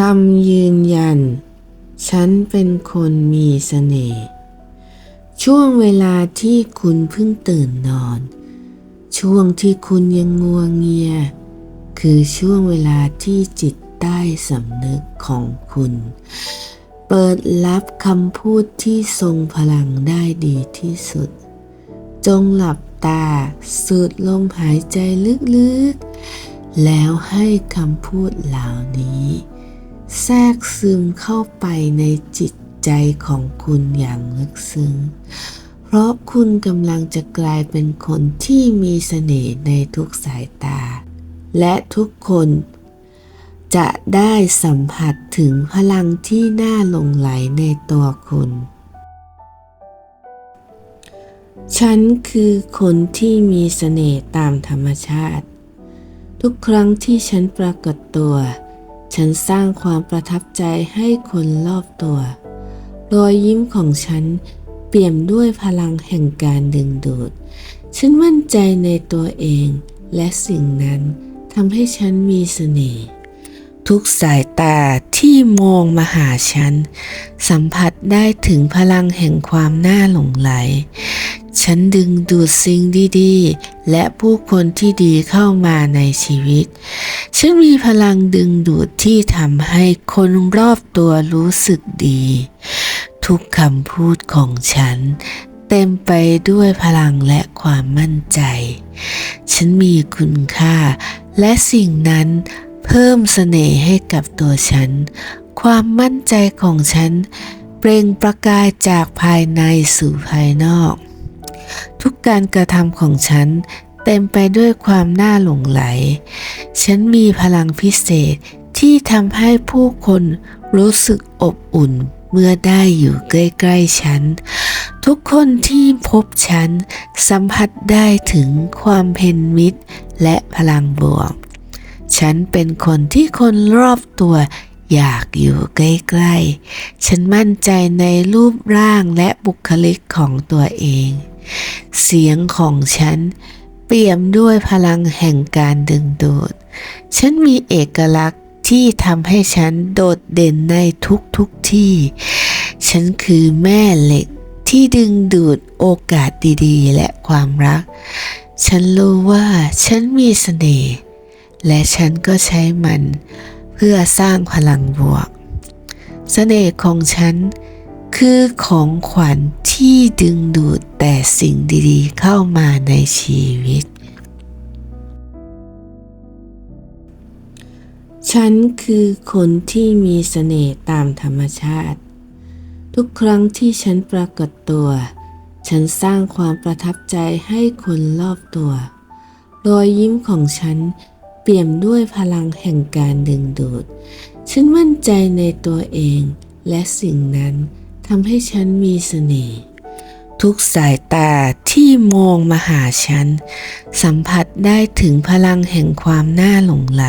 คำยืนยัน ฉันเป็นคนมีเสน่ห์ ช่วงเวลาที่คุณเพิ่งตื่นนอน ช่วงที่คุณยังงัวงเงีย คือช่วงเวลาที่จิตใต้สำนึกของคุณ เปิดรับคำพูดที่ทรงพลังได้ดีที่สุด จงหลับตาสูดลมหายใจลึกๆ แล้วให้คำพูดเหล่านี้ แทรกซึมเข้าไปในจิตใจของคุณอย่างลึกซึ้ง เพราะคุณกำลังจะกลายเป็นคนที่มีเสน่ห์ในทุกสายตา และทุกคนจะได้สัมผัสถึงพลังที่น่าหลงไหลในตัวคุณ ฉันคือคนที่มีเสน่ห์ตามธรรมชาติ ทุกครั้งที่ฉันปรากฏตัว ฉันสร้างความประทับใจให้คนรอบตัว รอยยิ้มของฉันเปี่ยมด้วยพลังแห่งการดึงดูด ฉันมั่นใจในตัวเองและสิ่งนั้นทำให้ฉันมีเสน่ห์ทุกสายตาที่มองมาหาฉัน สัมผัสได้ถึงพลังแห่งความน่าหลงไหล ฉันดึงดูดสิ่งดีๆ และผู้คนที่ดีเข้ามาในชีวิต ฉันมีพลังดึงดูดที่ทำให้คนรอบตัวรู้สึกดี ทุกคำพูดของฉัน เต็มไปด้วยพลังและความมั่นใจ ฉันมีคุณค่า และสิ่งนั้นเพิ่มเสน่ห์ให้กับตัวฉัน ความมั่นใจของฉัน เปล่งประกายจากภายในสู่ภายนอก ทุกการกระทำของฉัน เต็มไปด้วยความน่าหลงไหล ฉันมีพลังพิเศษที่ทำให้ผู้คนรู้สึกอบอุ่นเมื่อได้อยู่ใกล้ๆฉัน ทุกคนที่พบฉัน สัมผัสได้ถึงความเพนมิตร และพลังบวก ฉันเป็นคนที่คนรอบตัวอยากอยู่ใกล้ๆ ฉันมั่นใจในรูปร่างและบุคลิกของตัวเอง เสียงของฉัน เปี่ยมด้วยพลังแห่งการดึงดูด ฉันมีเอกลักษณ์ที่ทำให้ฉันโดดเด่นในทุกๆทที่ ฉันคือแม่เหล็กที่ดึงดูดโอกาสดีๆ และความรัก ฉันรู้ว่าฉันมีเสน่ห์ และฉันก็ใช้มันเพื่อสร้างพลังบวกเสน่ห์ของฉัน คือของขวัญที่ดึงดูดแต่สิ่งดีๆ เข้ามาในชีวิต ฉันคือคนที่มีเสน่ห์ตามธรรมชาติ ทุกครั้งที่ฉันปรากฏตัว ฉันสร้างความประทับใจให้คนรอบตัว รอยยิ้มของฉันเปี่ยมด้วยพลังแห่งการดึงดูด ฉันมั่นใจในตัวเองและสิ่งนั้น ทำให้ฉันมีเสน่ห์ทุกสายตาที่มองมาหาฉัน สัมผัสได้ถึงพลังแห่งความน่าหลงไหล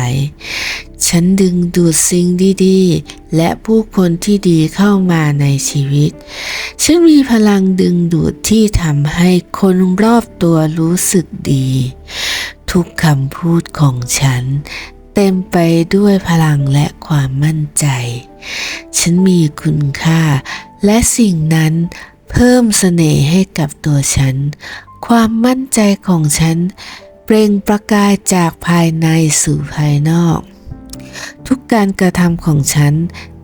ฉันดึงดูดสิ่งดีๆ และผู้คนที่ดีเข้ามาในชีวิต ฉันมีพลังดึงดูดที่ทำให้คนรอบตัวรู้สึกดี ทุกคำพูดของฉันเต็มไปด้วยพลังและความมั่นใจ ฉันมีคุณค่าและสิ่งนั้นเพิ่มเสน่ห์ให้กับตัวฉัน ความมั่นใจของฉัน เปล่งประกายจากภายในสู่ภายนอก ทุกการกระทำของฉัน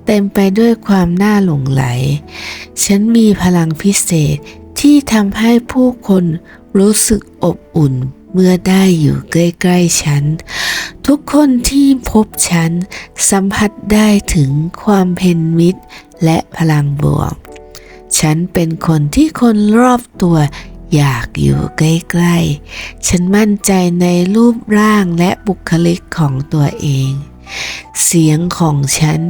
เต็มไปด้วยความน่าหลงไหล ฉันมีพลังพิเศษที่ทำให้ผู้คนรู้สึกอบอุ่นเมื่อได้อยู่ใกล้ๆฉัน ทุกคนที่พบฉัน สัมผัสได้ถึงความเพนมิตร และพลังบวก ฉันเป็นคนที่คนรอบตัวอยากอยู่ใกล้ๆ ฉันมั่นใจในรูปร่างและบุคลิกของตัวเอง เสียงของฉัน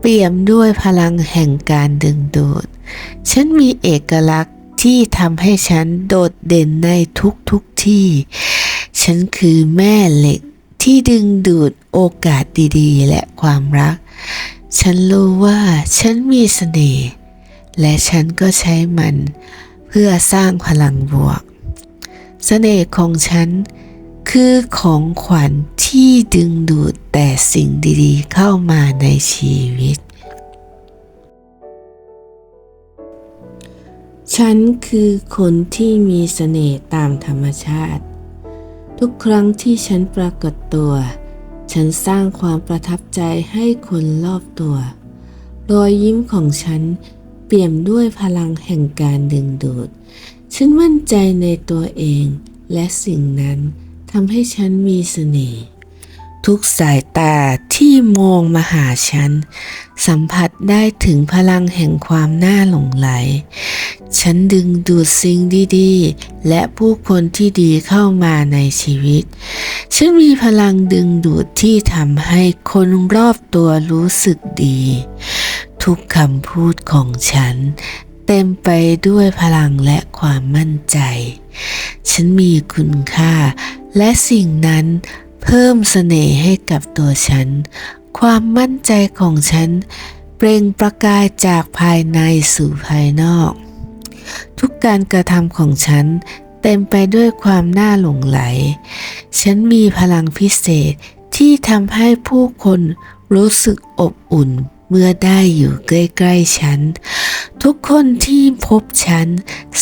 เปี่ยมด้วยพลังแห่งการดึงดูด ฉันมีเอกลักษณ์ที่ทำให้ฉันโดดเด่นในทุกๆทที่ ฉันคือแม่เหล็กที่ดึงดูดโอกาสดีๆ และความรัก ฉันรู้ว่าฉันมีเสน่ห์และฉันก็ใช้มันเพื่อสร้างพลังบวกเสน่ห์ของฉันคือของขวัญที่ดึงดูดแต่สิ่งดีๆ เข้ามาในชีวิต ฉันคือคนที่มีเสน่ห์ตามธรรมชาติ ทุกครั้งที่ฉันปรากฏตัว ฉันสร้างความประทับใจให้คนรอบตัว รอยยิ้มของฉันเปี่ยมด้วยพลังแห่งการดึงดูด ฉันมั่นใจในตัวเองและสิ่งนั้นทำให้ฉันมีเสน่ห์ ทุกสายตาที่มองมาหาฉัน สัมผัสได้ถึงพลังแห่งความน่าหลงไหล ฉันดึงดูดสิ่งดีๆ และผู้คนที่ดีเข้ามาในชีวิต ฉันมีพลังดึงดูดที่ทำให้คนรอบตัวรู้สึกดี ทุกคำพูดของฉัน เต็มไปด้วยพลังและความมั่นใจ ฉันมีคุณค่า และสิ่งนั้นเพิ่มเสน่ห์ให้กับตัวฉัน ความมั่นใจของฉัน เปล่งประกายจากภายในสู่ภายนอก ทุกการกระทำของฉัน เต็มไปด้วยความน่าหลงไหล ฉันมีพลังพิเศษที่ทำให้ผู้คนรู้สึกอบอุ่นเมื่อได้อยู่ใกล้ๆฉัน ทุกคนที่พบฉัน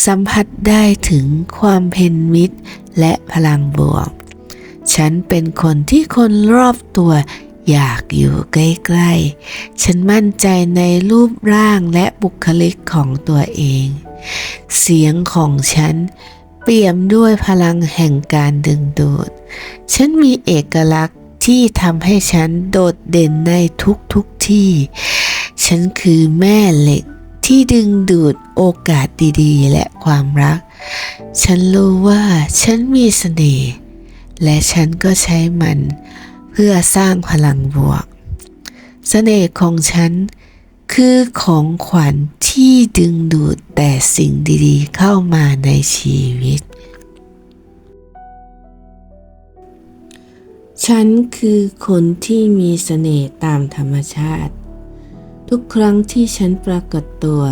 สัมผัสได้ถึงความเพนมิตรและพลังบวก ฉันเป็นคนที่คนรอบตัวอยากอยู่ใกล้ๆ ฉันมั่นใจในรูปร่างและบุคลิกของตัวเอง เสียงของฉัน เปี่ยมด้วยพลังแห่งการดึงดูด ฉันมีเอกลักษณ์ที่ทำให้ฉันโดดเด่นในทุกๆที่ ฉันคือแม่เหล็กที่ดึงดูดโอกาสดีๆ และความรัก ฉันรู้ว่าฉันมีเสน่ห์และฉันก็ใช้มันเพื่อสร้างพลังบวกเสน่ห์ของฉัน คือของขวัญที่ดึงดูดแต่สิ่งดีๆ เข้ามาในชีวิต ฉันคือคนที่มีเสน่ห์ตามธรรมชาติ ทุกครั้งที่ฉันปรากฏตัว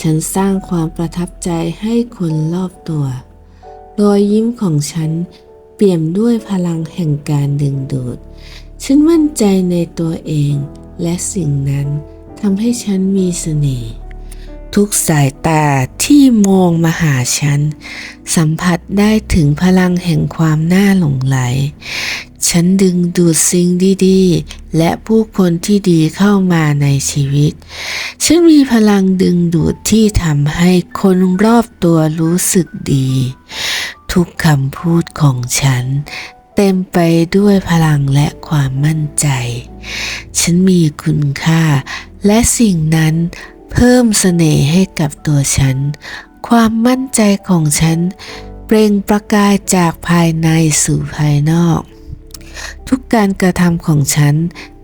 ฉันสร้างความประทับใจให้คนรอบตัวรอยยิ้มของฉันเปี่ยมด้วยพลังแห่งการดึงดูด ฉันมั่นใจในตัวเองและสิ่งนั้น ทำให้ฉันมีเสน่ห์ทุกสายตาที่มองมาหาฉัน สัมผัสได้ถึงพลังแห่งความน่าหลงไหล ฉันดึงดูดสิ่งดีๆ และผู้คนที่ดีเข้ามาในชีวิต ฉันมีพลังดึงดูดที่ทำให้คนรอบตัวรู้สึกดี ทุกคำพูดของฉัน เต็มไปด้วยพลังและความมั่นใจ ฉันมีคุณค่า และสิ่งนั้นเพิ่มเสน่ห์ให้กับตัวฉัน ความมั่นใจของฉัน เปล่งประกายจากภายในสู่ภายนอก ทุกการกระทำของฉัน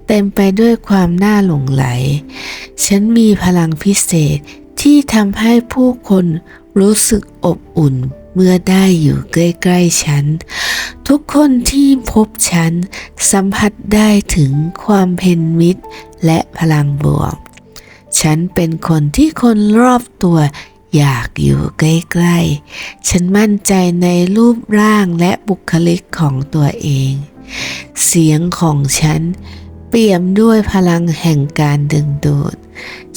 เต็มไปด้วยความน่าหลงไหล ฉันมีพลังพิเศษที่ทำให้ผู้คนรู้สึกอบอุ่นเมื่อได้อยู่ใกล้ ๆ ฉัน ทุกคนที่พบฉันสัมผัสได้ถึงความเพนมิตร และพลังบวก ฉันเป็นคนที่คนรอบตัวอยากอยู่ใกล้ๆ ฉันมั่นใจในรูปร่างและบุคลิกของตัวเอง เสียงของฉันเปี่ยมด้วยพลังแห่งการดึงดูด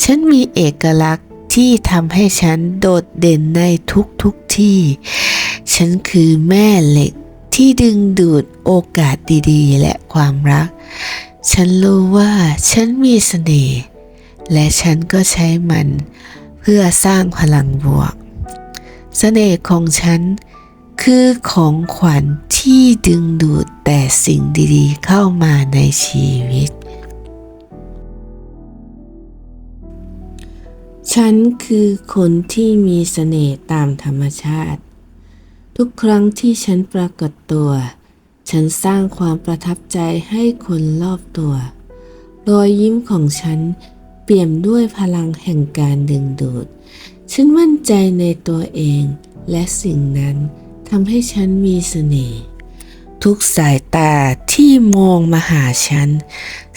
ฉันมีเอกลักษณ์ที่ทำให้ฉันโดดเด่นในทุกๆที่ ฉันคือแม่เหล็ก ที่ดึงดูดโอกาสดีๆ และความรัก ฉันรู้ว่าฉันมีเสน่ห์และฉันก็ใช้มันเพื่อสร้างพลังบวกเสน่ห์ของฉันคือของขวัญที่ดึงดูดแต่สิ่งดีๆ เข้ามาในชีวิต ฉันคือคนที่มีเสน่ห์ตามธรรมชาติ ทุกครั้งที่ฉันปรากฏตัว ฉันสร้างความประทับใจให้คนรอบตัวรอยยิ้มของฉันเปี่ยมด้วยพลังแห่งการดึงดูด ฉันมั่นใจในตัวเองและสิ่งนั้นทำให้ฉันมีเสน่ห์ ทุกสายตาที่มองมาหาฉัน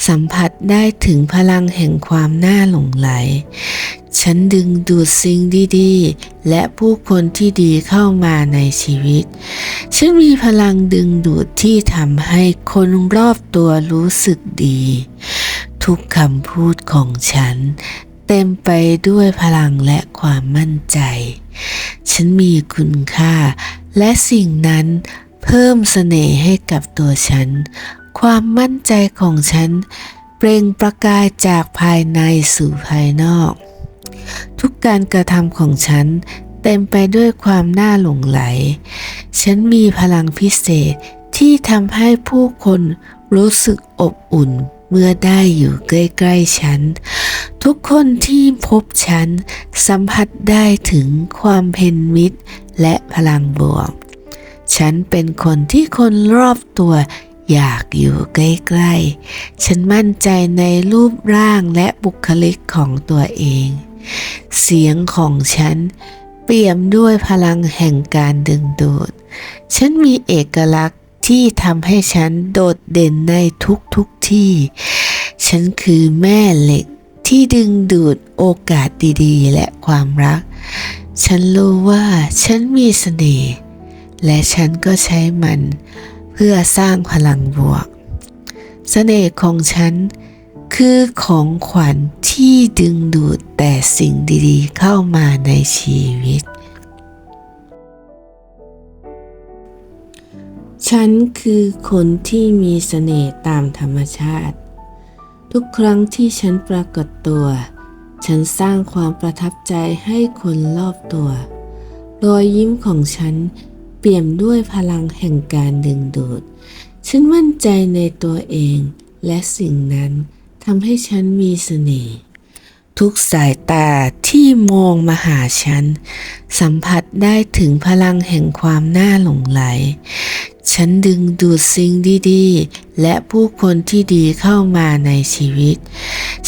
สัมผัสได้ถึงพลังแห่งความน่าหลงไหล ฉันดึงดูดสิ่งดีๆ และผู้คนที่ดีเข้ามาในชีวิต ฉันมีพลังดึงดูดที่ทำให้คนรอบตัวรู้สึกดี ทุกคำพูดของฉัน เต็มไปด้วยพลังและความมั่นใจ ฉันมีคุณค่า และสิ่งนั้นเพิ่มเสน่ห์ให้กับตัวฉัน ความมั่นใจของฉัน เปล่งประกายจากภายในสู่ภายนอก การกระทำของฉันเต็มไปด้วยความน่าหลงไหล ฉันมีพลังพิเศษที่ทำให้ผู้คนรู้สึกอบอุ่นเมื่อได้อยู่ใกล้ๆฉัน ทุกคนที่พบฉันสัมผัสได้ถึงความเพนมิตร และพลังบวก ฉันเป็นคนที่คนรอบตัวอยากอยู่ใกล้ๆ ฉันมั่นใจในรูปร่างและบุคลิกของตัวเอง เสียงของฉันเปี่ยมด้วยพลังแห่งการดึงดูด ฉันมีเอกลักษณ์ที่ทำให้ฉันโดดเด่นในทุกๆที่ ฉันคือแม่เหล็กที่ดึงดูดโอกาสดีๆ และความรัก ฉันรู้ว่าฉันมีเสน่ห์ และฉันก็ใช้มันเพื่อสร้างพลังบวกเสน่ห์ของฉัน คือของขวัญที่ดึงดูดแต่สิ่งดีๆ เข้ามาในชีวิต ฉันคือคนที่มีเสน่ห์ตามธรรมชาติ ทุกครั้งที่ฉันปรากฏตัว ฉันสร้างความประทับใจให้คนรอบตัว รอยยิ้มของฉันเปี่ยมด้วยพลังแห่งการดึงดูด ฉันมั่นใจในตัวเองและสิ่งนั้น ทำให้ฉันมีเสน่ห์ทุกสายตาที่มองมาหาฉัน สัมผัสได้ถึงพลังแห่งความน่าหลงไหล ฉันดึงดูดสิ่งดีๆ และผู้คนที่ดีเข้ามาในชีวิต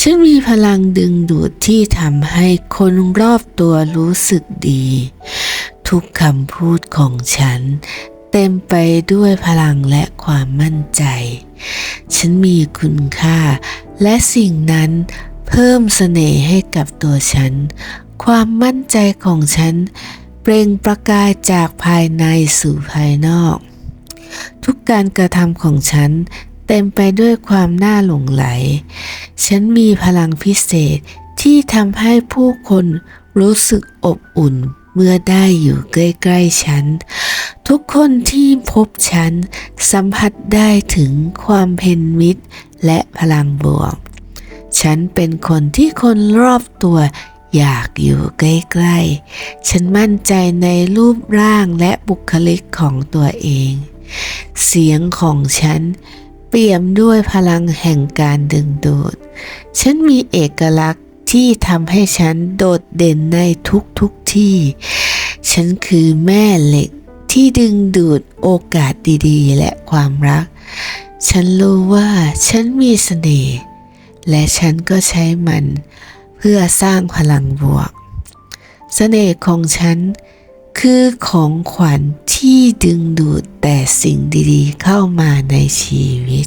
ฉันมีพลังดึงดูดที่ทำให้คนรอบตัวรู้สึกดี ทุกคำพูดของฉัน เต็มไปด้วยพลังและความมั่นใจ ฉันมีคุณค่า และสิ่งนั้นเพิ่มเสน่ห์ให้กับตัวฉัน ความมั่นใจของฉัน เปล่งประกายจากภายในสู่ภายนอก ทุกการกระทำของฉันเต็มไปด้วยความน่าหลงไหล ฉันมีพลังพิเศษที่ทำให้ผู้คนรู้สึกอบอุ่นเมื่อได้อยู่ใกล้ๆฉัน ทุกคนที่พบฉัน สัมผัสได้ถึงความเพนมิตร และพลังบวก ฉันเป็นคนที่คนรอบตัวอยากอยู่ใกล้ๆ ฉันมั่นใจในรูปร่างและบุคลิกของตัวเอง เสียงของฉันเปี่ยมด้วยพลังแห่งการดึงดูด ฉันมีเอกลักษณ์ที่ทำให้ฉันโดดเด่นในทุกๆที่ ฉันคือแม่เหล็กที่ดึงดูดโอกาสดีๆ และความรัก ฉันรู้ว่าฉันมีเสน่ห์และฉันก็ใช้มันเพื่อสร้างพลังบวก เสน่ห์ของฉันคือของขวัญที่ดึงดูดแต่สิ่งดีๆเข้ามาในชีวิต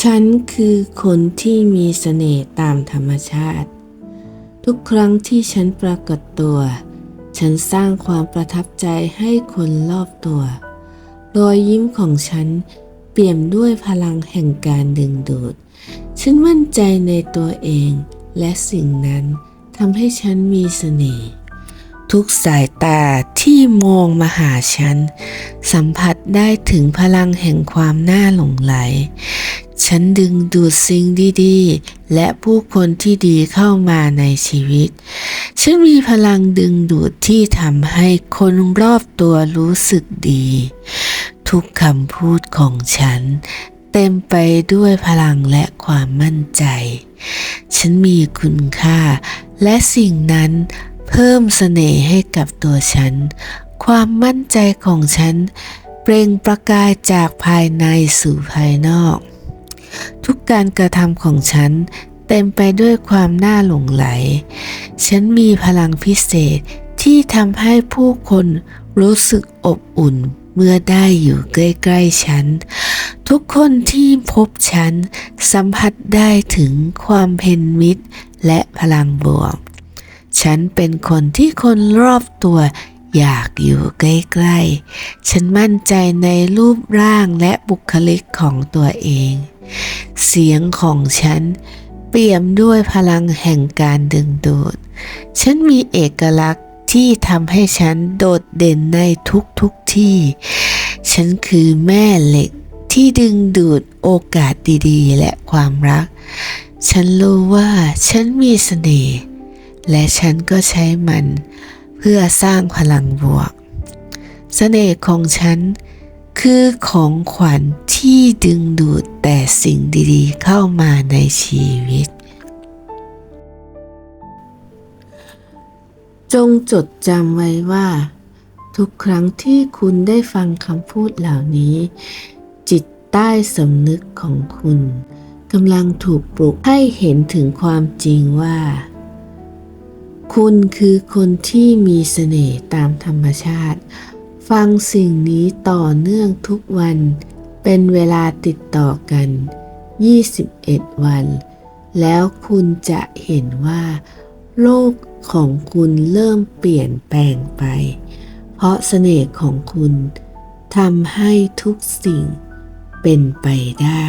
ฉันคือคนที่มีเสน่ห์ตามธรรมชาติ ทุกครั้งที่ฉันปรากฏตัว ฉันสร้างความประทับใจให้คนรอบตัว รอยยิ้มของฉันเปี่ยมด้วยพลังแห่งการดึงดูด ฉันมั่นใจในตัวเองและสิ่งนั้นทำให้ฉันมีเสน่ห์ ทุกสายตาที่มองมาหาฉัน สัมผัสได้ถึงพลังแห่งความน่าหลงไหล ฉันดึงดูดสิ่งดีๆ และผู้คนที่ดีเข้ามาในชีวิต ฉันมีพลังดึงดูดที่ทำให้คนรอบตัวรู้สึกดี ทุกคำพูดของฉัน เต็มไปด้วยพลังและความมั่นใจ ฉันมีคุณค่า และสิ่งนั้นเพิ่มเสน่ห์ให้กับตัวฉัน ความมั่นใจของฉัน เปล่งประกายจากภายในสู่ภายนอก ทุกการกระทำของฉัน เต็มไปด้วยความน่าหลงไหล ฉันมีพลังพิเศษที่ทำให้ผู้คนรู้สึกอบอุ่นเมื่อได้อยู่ใกล้ๆฉัน ทุกคนที่พบฉันสัมผัสได้ถึงความเพนมิตรและพลังบวก ฉันเป็นคนที่คนรอบตัวอยากอยู่ใกล้ๆ ฉันมั่นใจในรูปร่างและบุคลิกของตัวเอง เสียงของฉัน เปี่ยมด้วยพลังแห่งการดึงดูด ฉันมีเอกลักษณ์ที่ทำให้ฉันโดดเด่นในทุกๆที่ ฉันคือแม่เหล็กที่ดึงดูดโอกาสดีๆ และความรัก ฉันรู้ว่าฉันมีเสน่ห์ และฉันก็ใช้มันเพื่อสร้างพลังบวกเสน่ห์ของฉัน คือของขวัญที่ดึงดูดแต่สิ่งดีๆ เข้ามาในชีวิต จงจดจำไว้ว่า ทุกครั้งที่คุณได้ฟังคำพูดเหล่านี้ จิตใต้สำนึกของคุณกำลังถูกปลุกให้เห็นถึงความจริงว่า คุณคือคนที่มีเสน่ห์ตามธรรมชาติ ฟังสิ่งนี้ต่อเนื่องทุกวัน เป็นเวลาติดต่อกัน 21 วัน แล้วคุณจะเห็นว่า โลกของคุณเริ่มเปลี่ยนแปลงไป เพราะเสน่ห์ของคุณทำให้ทุกสิ่งเป็นไปได้